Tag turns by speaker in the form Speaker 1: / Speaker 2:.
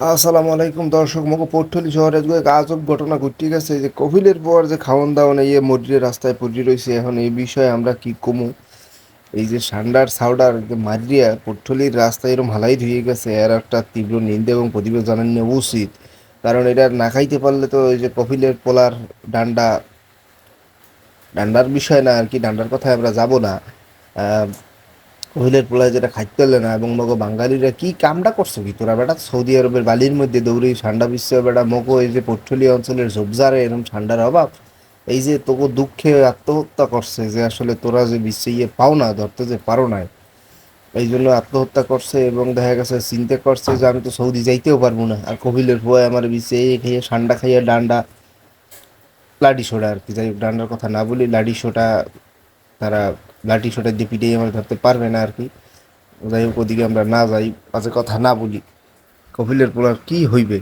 Speaker 1: আসসালামু আলাইকুম দর্শক মগো পট্টলি শহরে এক ঘটনা ঘটে গেছে। যে কফিলের পর যে খাওয়ান দাওয়ান ইয়ে মরিয়ে রাস্তায় পড়ে রয়েছে, এখন এই বিষয়ে আমরা কি কমু? এই যে সান্ডার সাউডার যে মারিয়া পট্টলির রাস্তায় এরকম হালাই ধুয়ে গেছে, এর একটা তীব্র নিন্দা এবং প্রতিবাদ জানানো উচিত। কারণ এটা না খাইতে পারলে তো এই যে কফিলের পোলার ডান্ডা, ডান্ডার বিষয় না, আর কি ডান্ডার কথায় আমরা যাব না। আহ, কহিলের পোলায় যেটা খাইতে না এবং মগো বাঙালিরা কি কামটা করছ কি তোরা বেটা সৌদি আরবের বালির মধ্যে দৌড়ি ঠান্ডা বিশ্ব বেটা মগো এই যে পট্টলি অঞ্চলের ঝোপঝাড়ে এরকম ঠান্ডার অভাব এই যে তোকে দুঃখে আত্মহত্যা করছে যে আসলে তোরা যে বিশ্বে ইয়ে পাও না ধরতে যে পারো না এই জন্য আত্মহত্যা করছে এবং দেখা গেছে চিন্তা করছে যে আমি তো সৌদি যাইতেও পারব না আর কপিলের ভয় আমার বিশ্বে এই খেয়ে ঠান্ডা খাইয়ে ডান্ডা লাডি সোডা আর কি যাই ডান্ডার কথা না বলি লাডি সোটা তারা লাঠি সোটা দিয়ে পিটিয়ে আমার ধরতে পারবে না আর কি। যাই হোক, ওদিকে আমরা না যাই পাশে কথা না বলি। কপিলের পোলার কী হইবে?